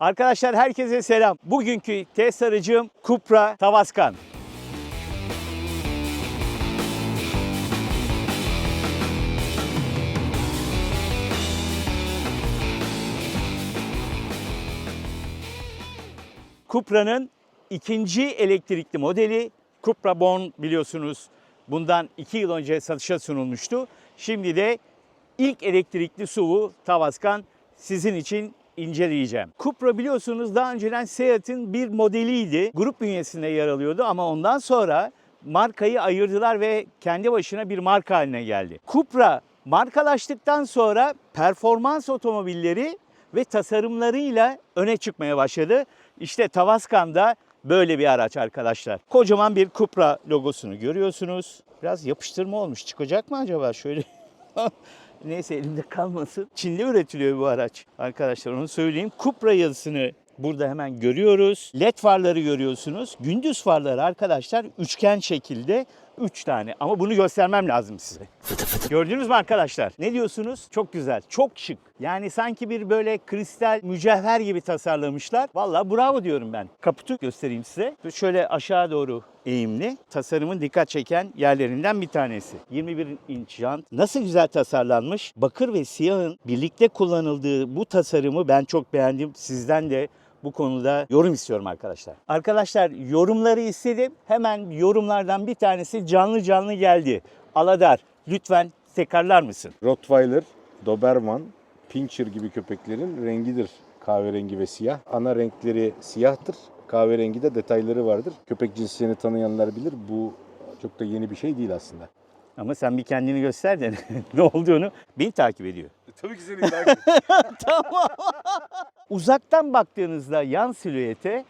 Arkadaşlar herkese selam. Bugünkü test aracım Cupra Tavaskan. Cupra'nın ikinci elektrikli modeli Cupra Born biliyorsunuz bundan iki yıl önce satışa sunulmuştu. Şimdi de ilk elektrikli SUV'u Tavaskan sizin için inceleyeceğim. Cupra biliyorsunuz daha önceden Seat'in bir modeliydi. Grup bünyesinde yer alıyordu ama ondan sonra markayı ayırdılar ve kendi başına bir marka haline geldi. Cupra markalaştıktan sonra performans otomobilleri ve tasarımlarıyla öne çıkmaya başladı. İşte Tavaskan da böyle bir araç arkadaşlar. Kocaman bir Cupra logosunu görüyorsunuz. Biraz yapıştırma olmuş. Çıkacak mı acaba? Şöyle Neyse elimde kalmasın. Çin'de üretiliyor bu araç. Arkadaşlar onu söyleyeyim. Cupra yazısını burada hemen görüyoruz. LED farları görüyorsunuz. Gündüz farları arkadaşlar üçgen şekilde 3 tane. Ama bunu göstermem lazım size. Gördünüz mü arkadaşlar? Ne diyorsunuz? Çok güzel, çok şık. Yani sanki bir böyle kristal mücevher gibi tasarlamışlar. Vallahi bravo diyorum ben. Kaputu göstereyim size. Şöyle aşağı doğru eğimli. Tasarımın dikkat çeken yerlerinden bir tanesi. 21 inç jant. Nasıl güzel tasarlanmış. Bakır ve siyahın birlikte kullanıldığı bu tasarımı ben çok beğendim. Sizden de bu konuda yorum istiyorum arkadaşlar. Arkadaşlar yorumları istedim. Hemen yorumlardan bir tanesi canlı canlı geldi. Aladar lütfen tekrarlar mısın? Rottweiler, Doberman, Pinscher gibi köpeklerin rengidir kahverengi ve siyah. Ana renkleri siyahtır. Kahverengi de detayları vardır. Köpek cinslerini tanıyanlar bilir. Bu çok da yeni bir şey değil aslında. Ama sen bir kendini göster de ne olduğunu beni takip ediyor. Tabii ki seni takip tamam. Uzaktan baktığınızda yan silüete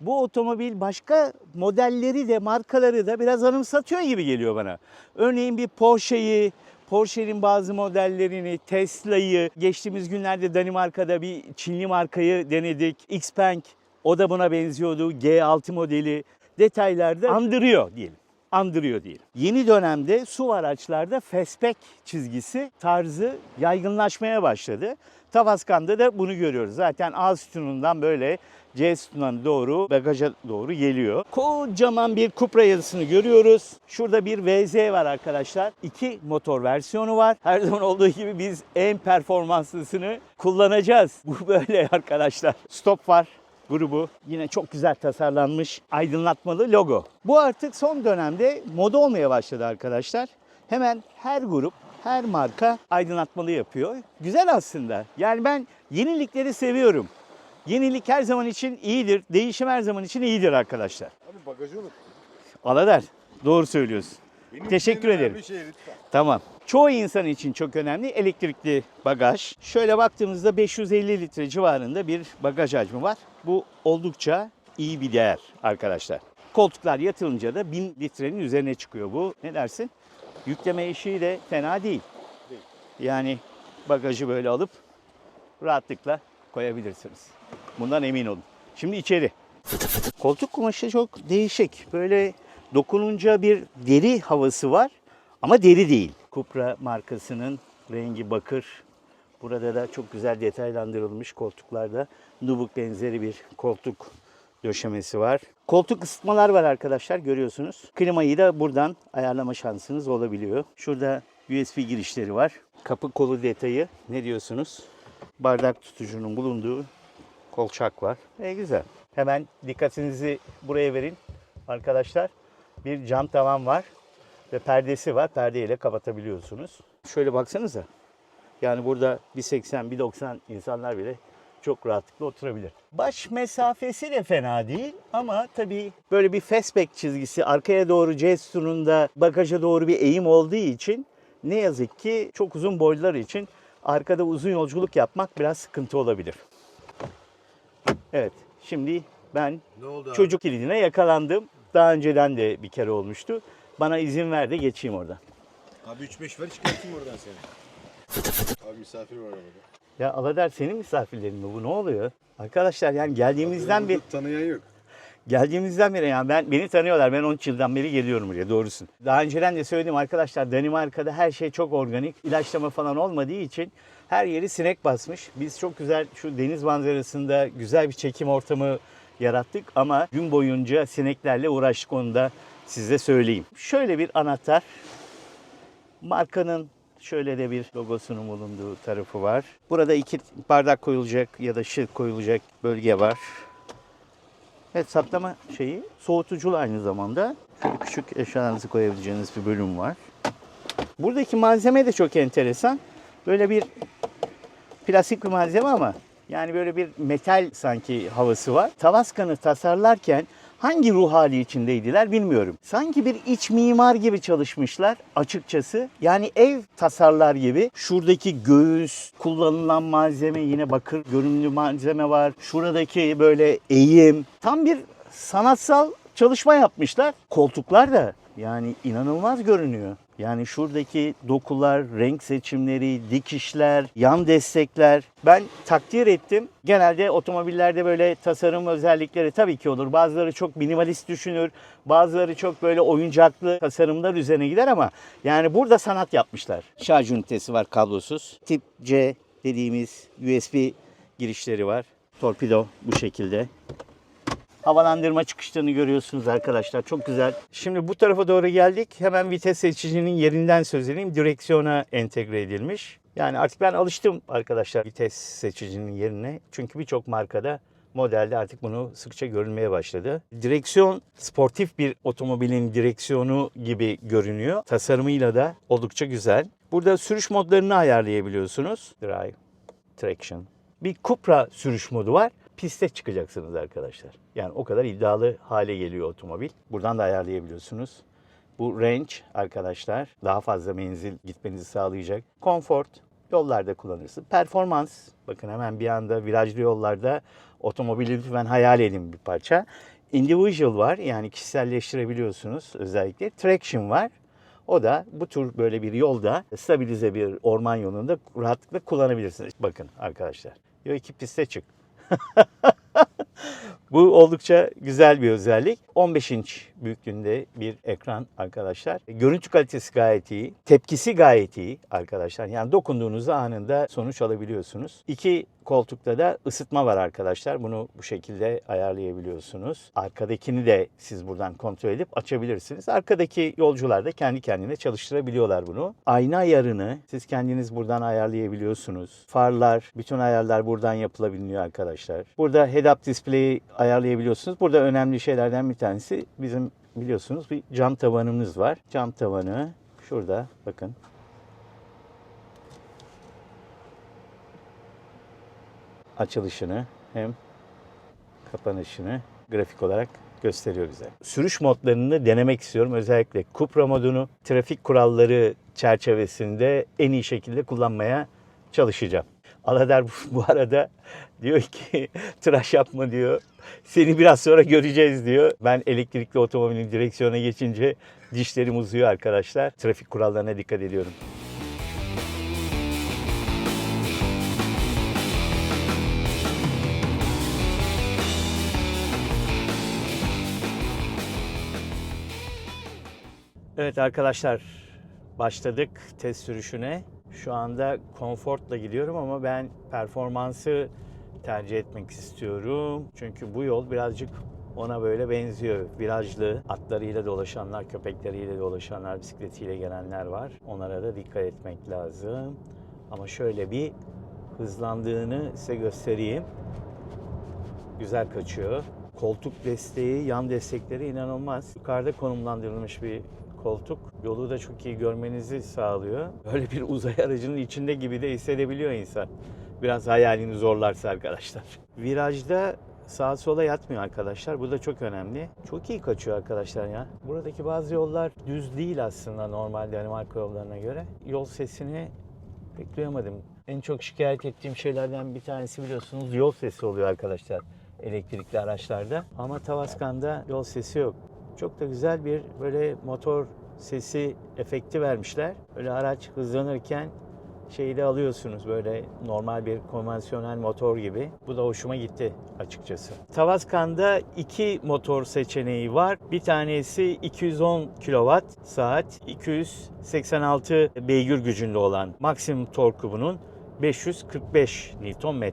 bu otomobil başka modelleri de markaları da biraz anımsatıyor gibi geliyor bana. Örneğin bir Porsche'yi, Porsche'nin bazı modellerini, Tesla'yı, geçtiğimiz günlerde Danimarka'da bir Çinli markayı denedik. Xpeng o da buna benziyordu. G6 modeli detaylarda andırıyor diyelim andırıyor diyelim. Yeni dönemde SUV araçlarda fastback çizgisi tarzı yaygınlaşmaya başladı. Tavaskan'da da bunu görüyoruz. Zaten A sütunundan böyle C sütununa doğru bagaja doğru geliyor. Kocaman bir Cupra yazısını görüyoruz. Şurada bir VZ var arkadaşlar. İki motor versiyonu var. Her zaman olduğu gibi biz en performanslısını kullanacağız. Bu böyle arkadaşlar. Stop var grubu. Yine çok güzel tasarlanmış aydınlatmalı logo. Bu artık son dönemde moda olmaya başladı arkadaşlar. Hemen her grup, her marka aydınlatmalı yapıyor. Güzel aslında. Yani ben yenilikleri seviyorum. Yenilik her zaman için iyidir. Değişim her zaman için iyidir arkadaşlar. Abi bagajı unut. Aladar. Doğru söylüyorsun. Benim Teşekkür ederim. Şey, lütfen. Tamam. Çoğu insan için çok önemli elektrikli bagaj. Şöyle baktığımızda 550 litre civarında bir bagaj hacmi var. Bu oldukça iyi bir değer arkadaşlar. Koltuklar yatılınca da 1000 litrenin üzerine çıkıyor bu. Ne dersin? Yükleme eşiği de fena değil. Yani bagajı böyle alıp rahatlıkla koyabilirsiniz. Bundan emin olun. Şimdi içeri. Koltuk kumaşı çok değişik. Böyle dokununca bir deri havası var ama deri değil. Cupra markasının rengi bakır. Burada da çok güzel detaylandırılmış koltuklarda nubuk benzeri bir koltuk döşemesi var. Koltuk ısıtmalar var arkadaşlar görüyorsunuz. Klimayı da buradan ayarlama şansınız olabiliyor. Şurada USB girişleri var. Kapı kolu detayı ne diyorsunuz? Bardak tutucunun bulunduğu kolçak var. E güzel. Hemen dikkatinizi buraya verin arkadaşlar. Bir cam tavan var ve perdesi var. Perdeyle kapatabiliyorsunuz. Şöyle baksanıza. Yani burada 1.80, 1.90 insanlar bile çok rahatlıkla oturabilir. Baş mesafesi de fena değil ama tabii böyle bir fastback çizgisi arkaya doğru C sütununda bagaja doğru bir eğim olduğu için ne yazık ki çok uzun boylular için arkada uzun yolculuk yapmak biraz sıkıntı olabilir. Evet, şimdi ben çocuk kilidine yakalandım. Daha önceden de bir kere olmuştu. Bana izin ver de geçeyim oradan. Abi 3-5 ver çıkartayım oradan seni. Abi misafir var arabada. Ya Aladar senin misafirlerin mi bu? Ne oluyor? Arkadaşlar yani geldiğimizden beri Tanıyan yok. geldiğimizden beri yani ben beni tanıyorlar. Ben 13 yıldan beri geliyorum buraya doğrusun. Daha önceden de söyledim arkadaşlar Danimarka'da her şey çok organik. ilaçlama falan olmadığı için Her yeri sinek basmış. Biz çok güzel şu deniz manzarasında güzel bir çekim ortamı yarattık ama gün boyunca sineklerle uğraştık onu da size söyleyeyim. Şöyle bir anahtar. Markanın şöyle de bir logosunun bulunduğu tarafı var. Burada iki bardak koyulacak ya da şık koyulacak bölge var. Evet saklama şeyi soğutuculu aynı zamanda. Şöyle küçük eşyalarınızı koyabileceğiniz bir bölüm var. Buradaki malzeme de çok enteresan. Böyle bir plastik bir malzeme ama yani böyle bir metal sanki havası var. Tavaskan'ı tasarlarken hangi ruh hali içindeydiler bilmiyorum. Sanki bir iç mimar gibi çalışmışlar açıkçası. Yani ev tasarlar gibi. Şuradaki göğüs, kullanılan malzeme yine bakır görünümlü malzeme var. Şuradaki böyle eğim. Tam bir sanatsal çalışma yapmışlar. Koltuklar da yani inanılmaz görünüyor. Yani şuradaki dokular, renk seçimleri, dikişler, yan destekler ben takdir ettim. Genelde otomobillerde böyle tasarım özellikleri tabii ki olur. Bazıları çok minimalist düşünür, bazıları çok böyle oyuncaklı tasarımlar üzerine gider ama yani burada sanat yapmışlar. Şarj ünitesi var kablosuz. Tip C dediğimiz USB girişleri var. Torpido bu şekilde havalandırma çıkışlarını görüyorsunuz arkadaşlar. Çok güzel. Şimdi bu tarafa doğru geldik. Hemen vites seçicinin yerinden söz edeyim. Direksiyona entegre edilmiş. Yani artık ben alıştım arkadaşlar vites seçicinin yerine. Çünkü birçok markada modelde artık bunu sıkça görülmeye başladı. Direksiyon sportif bir otomobilin direksiyonu gibi görünüyor. Tasarımıyla da oldukça güzel. Burada sürüş modlarını ayarlayabiliyorsunuz. Drive, traction. Bir Cupra sürüş modu var. Piste çıkacaksınız arkadaşlar. Yani o kadar iddialı hale geliyor otomobil. Buradan da ayarlayabiliyorsunuz. Bu range arkadaşlar daha fazla menzil gitmenizi sağlayacak. Comfort yollarda kullanırsın. Performans bakın hemen bir anda virajlı yollarda otomobili lütfen hayal edin bir parça. Individual var yani kişiselleştirebiliyorsunuz özellikle. Traction var. O da bu tür böyle bir yolda stabilize bir orman yolunda rahatlıkla kullanabilirsiniz. Bakın arkadaşlar. Diyor ki piste çık. Bu oldukça güzel bir özellik. 15 inç büyüklüğünde bir ekran arkadaşlar. Görüntü kalitesi gayet iyi. Tepkisi gayet iyi arkadaşlar. Yani dokunduğunuzda anında sonuç alabiliyorsunuz. İki koltukta da ısıtma var arkadaşlar. Bunu bu şekilde ayarlayabiliyorsunuz. Arkadakini de siz buradan kontrol edip açabilirsiniz. Arkadaki yolcular da kendi kendine çalıştırabiliyorlar bunu. Ayna ayarını siz kendiniz buradan ayarlayabiliyorsunuz. Farlar, bütün ayarlar buradan yapılabiliyor arkadaşlar. Burada head-up display'i ayarlayabiliyorsunuz. Burada önemli şeylerden bir tanesi bizim biliyorsunuz bir cam tavanımız var. Cam tavanı şurada bakın. Açılışını hem kapanışını grafik olarak gösteriyor bize. Sürüş modlarını denemek istiyorum. Özellikle Cupra modunu trafik kuralları çerçevesinde en iyi şekilde kullanmaya çalışacağım. Alader bu, bu arada diyor ki tıraş yapma diyor. Seni biraz sonra göreceğiz diyor. Ben elektrikli otomobilin direksiyona geçince dişlerim uzuyor arkadaşlar. Trafik kurallarına dikkat ediyorum. Evet arkadaşlar başladık test sürüşüne. Şu anda konfortla gidiyorum ama ben performansı tercih etmek istiyorum. Çünkü bu yol birazcık ona böyle benziyor. Virajlı, atlarıyla dolaşanlar, köpekleriyle dolaşanlar, bisikletiyle gelenler var. Onlara da dikkat etmek lazım. Ama şöyle bir hızlandığını size göstereyim. Güzel kaçıyor. Koltuk desteği, yan destekleri inanılmaz. Yukarıda konumlandırılmış bir koltuk. Yolu da çok iyi görmenizi sağlıyor. Böyle bir uzay aracının içinde gibi de hissedebiliyor insan. Biraz hayalini zorlarsa arkadaşlar. Virajda sağa sola yatmıyor arkadaşlar. Bu da çok önemli. Çok iyi kaçıyor arkadaşlar ya. Buradaki bazı yollar düz değil aslında normal Danimarka yollarına göre. Yol sesini pek duyamadım. En çok şikayet ettiğim şeylerden bir tanesi biliyorsunuz yol sesi oluyor arkadaşlar elektrikli araçlarda. Ama Tavaskan'da yol sesi yok. Çok da güzel bir böyle motor sesi efekti vermişler. Böyle araç hızlanırken şeyi de alıyorsunuz böyle normal bir konvansiyonel motor gibi. Bu da hoşuma gitti açıkçası. Tavaskan'da iki motor seçeneği var. Bir tanesi 210 kW saat, 286 beygir gücünde olan maksimum torku bunun. 545 Nm.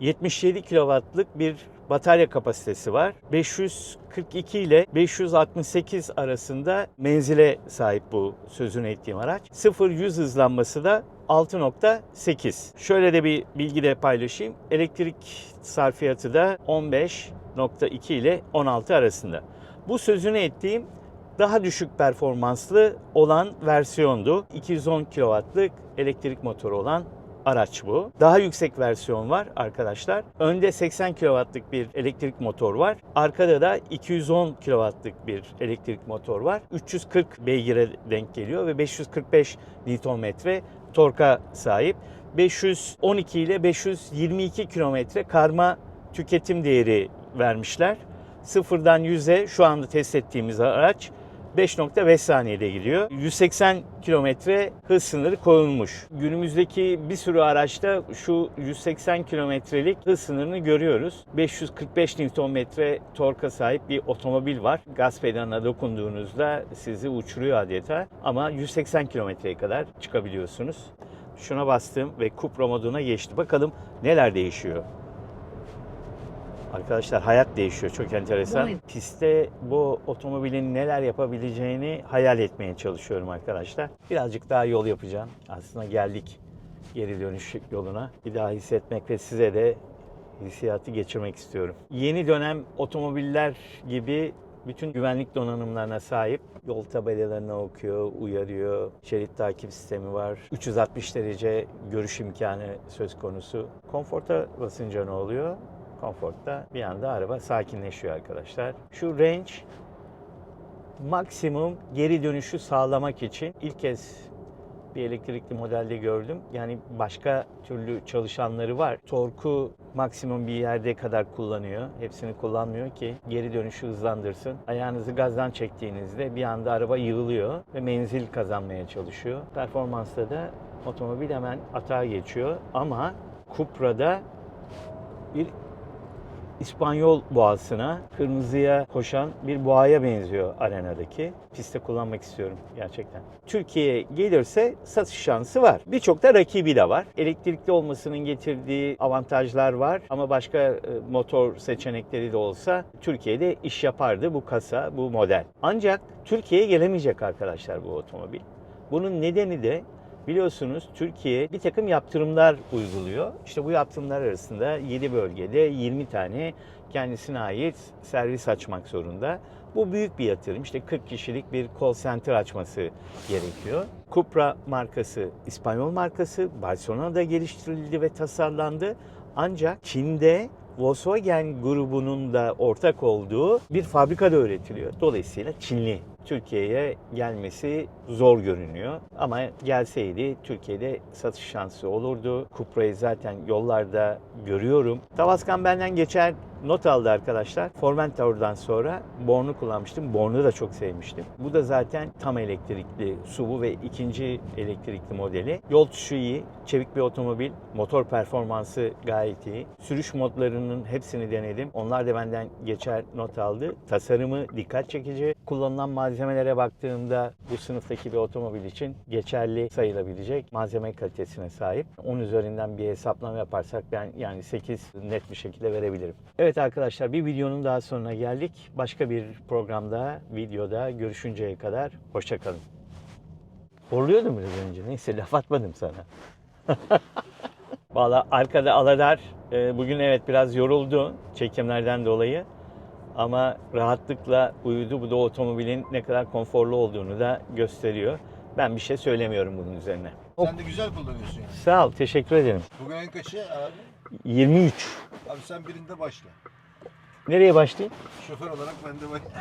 77 kW'lık bir batarya kapasitesi var. 542 ile 568 arasında menzile sahip bu sözünü ettiğim araç. 0-100 hızlanması da 6.8. Şöyle de bir bilgi de paylaşayım. Elektrik sarfiyatı da 15.2 ile 16 arasında. Bu sözünü ettiğim daha düşük performanslı olan versiyondu. 210 kW'lık elektrik motoru olan araç bu. Daha yüksek versiyon var arkadaşlar. Önde 80 kW'lık bir elektrik motor var. Arkada da 210 kW'lık bir elektrik motor var. 340 beygire denk geliyor ve 545 Nm torka sahip. 512 ile 522 kilometre karma tüketim değeri vermişler. Sıfırdan 100'e şu anda test ettiğimiz araç 5.5 saniyede gidiyor. 180 kilometre hız sınırı konulmuş. Günümüzdeki bir sürü araçta şu 180 kilometrelik hız sınırını görüyoruz. 545 Nm torka sahip bir otomobil var. Gaz pedalına dokunduğunuzda sizi uçuruyor adeta ama 180 kilometreye kadar çıkabiliyorsunuz. Şuna bastım ve Cupra moduna geçti. Bakalım neler değişiyor. Arkadaşlar hayat değişiyor. Çok enteresan. Vay. Pistte bu otomobilin neler yapabileceğini hayal etmeye çalışıyorum arkadaşlar. Birazcık daha yol yapacağım. Aslında geldik geri dönüş yoluna. Bir daha hissetmek ve size de hissiyatı geçirmek istiyorum. Yeni dönem otomobiller gibi bütün güvenlik donanımlarına sahip. Yol tabelalarını okuyor, uyarıyor. Şerit takip sistemi var. 360 derece görüş imkanı söz konusu. Konforta basınca ne oluyor? Konfortta bir anda araba sakinleşiyor arkadaşlar. Şu range maksimum geri dönüşü sağlamak için ilk kez bir elektrikli modelde gördüm. Yani başka türlü çalışanları var. Torku maksimum bir yerde kadar kullanıyor. Hepsini kullanmıyor ki geri dönüşü hızlandırsın. Ayağınızı gazdan çektiğinizde bir anda araba yığılıyor ve menzil kazanmaya çalışıyor. Performansta da otomobil hemen atağa geçiyor. Ama Cupra'da bir İspanyol boğasına, kırmızıya koşan bir boğaya benziyor arenadaki. Pistte kullanmak istiyorum gerçekten. Türkiye'ye gelirse satış şansı var. Birçok da rakibi de var. Elektrikli olmasının getirdiği avantajlar var ama başka e, motor seçenekleri de olsa Türkiye'de iş yapardı bu kasa, bu model. Ancak Türkiye'ye gelemeyecek arkadaşlar bu otomobil. Bunun nedeni de Biliyorsunuz Türkiye bir takım yaptırımlar uyguluyor. İşte bu yaptırımlar arasında 7 bölgede 20 tane kendisine ait servis açmak zorunda. Bu büyük bir yatırım. İşte 40 kişilik bir call center açması gerekiyor. Cupra markası İspanyol markası Barcelona'da geliştirildi ve tasarlandı. Ancak Çin'de Volkswagen grubunun da ortak olduğu bir fabrikada üretiliyor. Dolayısıyla Çinli Türkiye'ye gelmesi zor görünüyor. Ama gelseydi Türkiye'de satış şansı olurdu. Cupra'yı zaten yollarda görüyorum. Tavaskan benden geçer not aldı arkadaşlar. Formentor'dan sonra Born'u kullanmıştım. Born'u da çok sevmiştim. Bu da zaten tam elektrikli SUV ve ikinci elektrikli modeli. Yol tutuşu iyi, çevik bir otomobil, motor performansı gayet iyi. Sürüş modlarının hepsini denedim. Onlar da benden geçer not aldı. Tasarımı dikkat çekici. Kullanılan malzemelere baktığımda bu sınıftaki bir otomobil için geçerli sayılabilecek malzeme kalitesine sahip. 10 üzerinden bir hesaplama yaparsak ben yani 8 net bir şekilde verebilirim. Evet arkadaşlar bir videonun daha sonuna geldik. Başka bir programda, videoda görüşünceye kadar hoşçakalın. Horluyordum biraz önce. Neyse laf atmadım sana. Valla arkada Aladar e, bugün evet biraz yoruldu çekimlerden dolayı. Ama rahatlıkla uyudu. Bu da otomobilin ne kadar konforlu olduğunu da gösteriyor. Ben bir şey söylemiyorum bunun üzerine. Sen de güzel kullanıyorsun yani. Sağ ol, teşekkür ederim. Bugün en kaçı abi? 23. Abi sen birinde başla. Nereye başlayayım? Şoför olarak ben de başla.